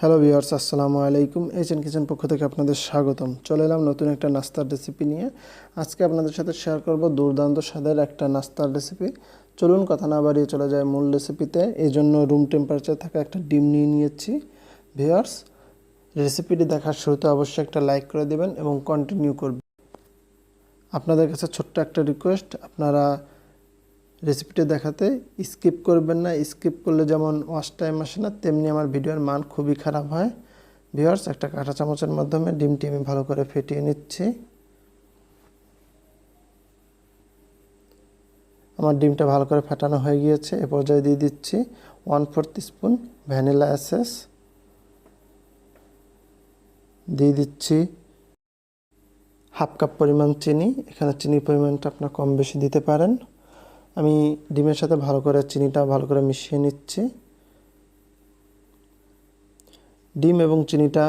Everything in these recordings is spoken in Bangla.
হ্যালো ভিউয়ার্স আসসালামু আলাইকুম এইচএন কিচেন পক্ষ থেকে আপনাদের স্বাগতম। চলে এলাম নতুন একটা নাস্তার রেসিপি নিয়ে। আজকে আপনাদের সাথে শেয়ার করব দুর্দান্ত স্বাদের একটা নাস্তার রেসিপি চলুন কথা না বাড়িয়ে চলে যায় মূল রেসিপিতে এই জন্য রুম টেম্পারেচার থাকা একটা ডিম নিয়ে নিয়েছি। ভিউয়ার্স রেসিপিটি দেখার শুরুতে অবশ্যই একটা লাইক করে দেবেন এবং কন্টিনিউ করবেন। আপনাদের কাছে ছোট্ট একটা রিকোয়েস্ট আপনারা রেসিপিটা দেখাতে স্কিপ করবেন না স্কিপ করলে যেমন ওয়াশ টাইম আসে না, তেমনি আমার ভিডিওর মান খুবই খারাপ হয়। ভিউয়ার্স একটা কাঁটা চামচের মাধ্যমে ডিমটি আমি ভালো করে ফেটিয়ে নিচ্ছি। আমার ডিমটা ভালো করে ফাটানো হয়ে গিয়েছে, এ পর্যায়ে দিয়ে দিচ্ছি ওয়ান ফোর্থ স্পুন ভ্যানিলা অ্যাসেস দিয়ে দিচ্ছি হাফ কাপ পরিমাণ চিনি, এখানে চিনির পরিমাণটা আপনার কম বেশি দিতে পারেন। আমি ডিমের সাথে ভালো করে চিনিটা ভালো করে মিশিয়ে নিচ্ছি। ডিম এবং চিনিটা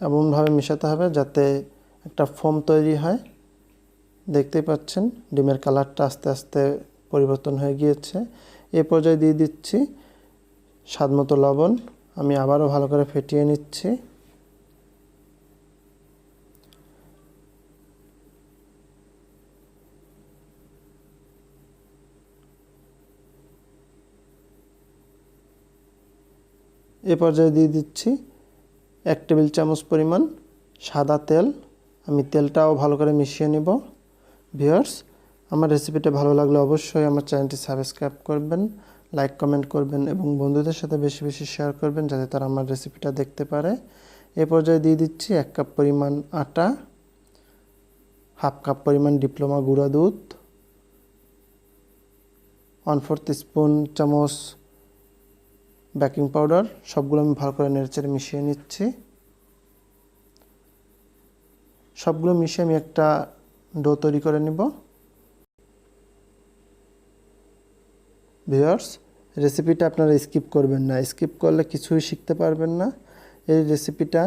এমনভাবে মেশাতে হবে যাতে একটা ফোম তৈরি হয়। দেখতেই পাচ্ছেন, ডিমের কালারটা আস্তে আস্তে পরিবর্তন হয়ে গিয়েছে। এ পর্যায়ে দিয়ে দিচ্ছি স্বাদমতো লবণ। আমি আবারও ভালো করে ফেটিয়ে নিচ্ছি। এ পর্যায়ে দিয়ে দিচ্ছি এক টেবিল চামচ পরিমাণ সাদা তেল। আমি তেলটাও ভালো করে মিশিয়ে নেব। ভিউয়ার্স, আমার রেসিপিটা ভালো লাগলে অবশ্যই আমার চ্যানেলটি সাবস্ক্রাইব করবেন, লাইক, কমেন্ট করবেন এবং বন্ধুদের সাথে বেশি বেশি শেয়ার করবেন যাতে তারা আমার রেসিপিটা দেখতে পারে। এ পর্যায়ে দিয়ে দিচ্ছি এক কাপ পরিমাণ আটা, হাফ কাপ পরিমাণ ডিপ্লোমা গুঁড়া দুধ, ওয়ান ফোর্থ স্পুন চামচ বেকিং পাউডার সবগুলো আমি ভালো করে নেড়েচেড়ে মিশিয়ে নিচ্ছি। সবগুলো মিশিয়ে আমি একটা ডো তৈরি করে নিব। ভিউয়ার্স, রেসিপিটা আপনারা স্কিপ করবেন না। স্কিপ করলে কিছুই শিখতে পারবেন না। এই রেসিপিটা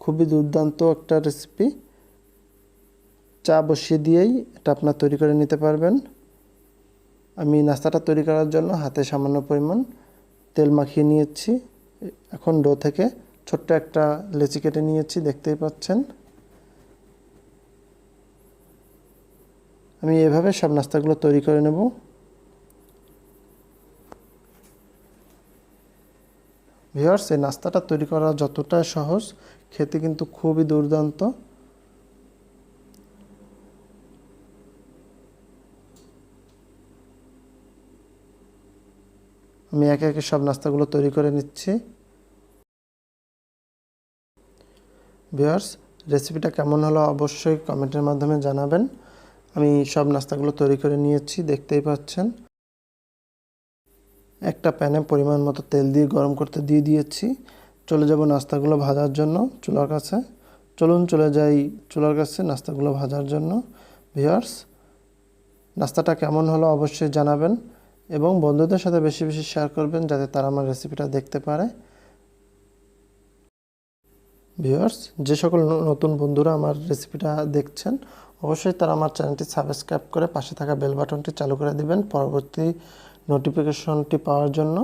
খুবই দুর্দান্ত একটা রেসিপি। চা বসিয়ে দিয়েই এটা আপনার তৈরি করে নিতে পারবেন। আমি নাস্তাটা তৈরি করার জন্য হাতে সামান্য পরিমাণ তেল মাখিয়ে নিয়েছি। এখন ডো থেকে ছোট্ট একটা লেচি কেটে নিয়েছি, দেখতেই পাচ্ছেন। আমি এভাবে সব নাস্তাগুলো তৈরি করে নেব। ভিওর্স এই নাস্তাটা তৈরি করা যতটা সহজ, খেতে কিন্তু খুবই দুর্দান্ত। আমি একে একে সব নাস্তাগুলো তৈরি করে নিচ্ছি। ভিওয়ার্স রেসিপিটা কেমন হলো অবশ্যই কমেন্টের মাধ্যমে জানাবেন। আমি সব নাস্তাগুলো তৈরি করে নিয়েছি, দেখতেই পাচ্ছেন। একটা প্যানে পরিমাণ মতো তেল দিয়ে গরম করতে দিয়ে দিয়েছি। চলে যাব নাস্তাগুলো ভাজার জন্য চুলার কাছে। চলুন চলে যাই চুলার কাছে নাস্তাগুলো ভাজার জন্য। ভিওয়ার্স নাস্তাটা কেমন হলো অবশ্যই জানাবেন। এবং বন্ধুদের সাথে বেশি বেশি শেয়ার করবেন যাতে তারা আমার রেসিপিটা দেখতে পারে। ভিউয়ার্স যে সকল নতুন বন্ধুরা আমার রেসিপিটা দেখছেন, অবশ্যই তারা আমার চ্যানেলটি সাবস্ক্রাইব করে পাশে থাকা বেল বাটনটি চালু করে দিবেন। পরবর্তী নোটিফিকেশনটি পাওয়ার জন্য।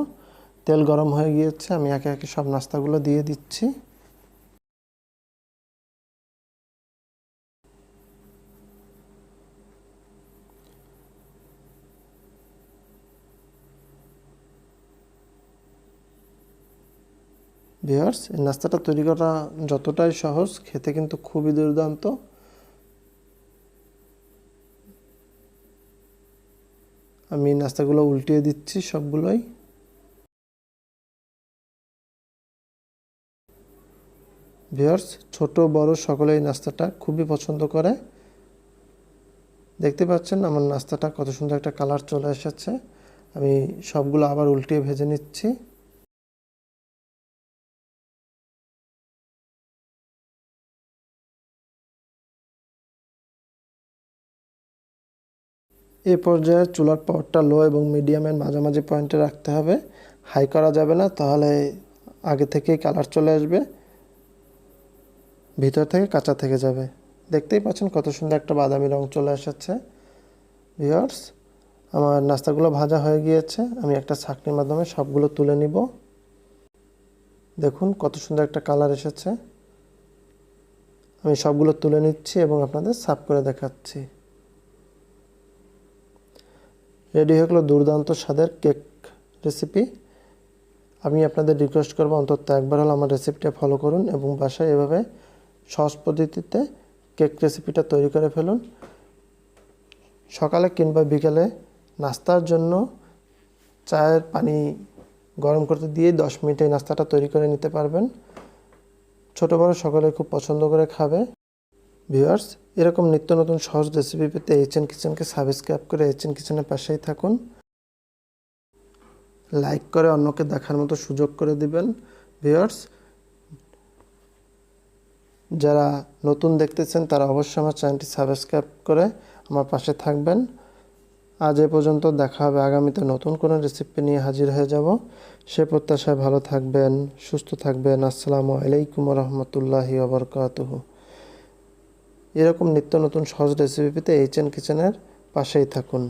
তেল গরম হয়ে গিয়েছে, আমি একে একে সব নাস্তাগুলো দিয়ে দিচ্ছি। ভিওয়ার্স এই নাস্তাটা তৈরি করা যতটাই সহজ, খেতে কিন্তু খুবই দুর্দান্ত। আমি নাস্তাগুলো উল্টিয়ে দিচ্ছি সবগুলোই। ভিওয়ার্স ছোট, বড় সকলে এই নাস্তাটা খুবই পছন্দ করে। দেখতে পাচ্ছেন আমার নাস্তাটা কত সুন্দর একটা কালার চলে এসেছে। আমি সবগুলো আবার উল্টিয়ে ভেজে নিচ্ছি। এ পর্যায়ে চুলার পাওয়ারটা লো এবং মিডিয়ামের মাঝামাঝি পয়েন্টে রাখতে হবে। হাই করা যাবে না, তাহলে আগে থেকেই কালার চলে আসবে। ভিতর থেকে কাঁচা থেকে যাবে। দেখতেই পাচ্ছেন কত সুন্দর একটা বাদামি রং চলে এসেছে। ভিওর্স আমার নাস্তাগুলো ভাজা হয়ে গিয়েছে। আমি একটা ছাকনির মাধ্যমে সবগুলো তুলে নিব। দেখুন কত সুন্দর একটা কালার এসেছে। আমি সবগুলো তুলে নিচ্ছি এবং আপনাদের সাফ করে দেখাচ্ছি। রেডি হয়ে গেলো দুর্দান্ত স্বাদের কেক রেসিপি আমি আপনাদের রিকোয়েস্ট করব অন্তত একবার হলো আমার রেসিপিটা ফলো করুন এবং বাসায় এভাবে সহজ পদ্ধতিতে কেক রেসিপিটা তৈরি করে ফেলুন। সকালে কিংবা বিকেলে নাস্তার জন্য চায়ের পানি গরম করতে দিয়ে দশ মিনিটে নাস্তাটা তৈরি করে নিতে পারবেন। ছোটো বড়ো সকলে খুব পছন্দ করে খাবে। ভিউয়ার্স এরকম নিত্য নতুন সহজ রেসিপি পেতে এইচএন কিচেনকে সাবস্ক্রাইব করে এইচএন কিচেনের পাশেই থাকুন। লাইক করে অন্যকে দেখার মতো সুযোগ করে দিবেন। ভিউয়ার্স যারা নতুন দেখতেছেন, তারা অবশ্যই আমার চ্যানেলটি সাবস্ক্রাইব করে আমার পাশে থাকবেন। আজ এ পর্যন্ত দেখা হবে আগামীতে নতুন কোনো রেসিপি নিয়ে হাজির হয়ে যাব। সে প্রত্যাশায় ভালো থাকবেন, সুস্থ থাকবেন। আসসালামু আলাইকুম রহমতুল্লাহি ওবরকাতুহ এরকম নিত্য নতুন সহজ রেসিপি পেতে এইচএন কিচেনের পাশেই থাকুন।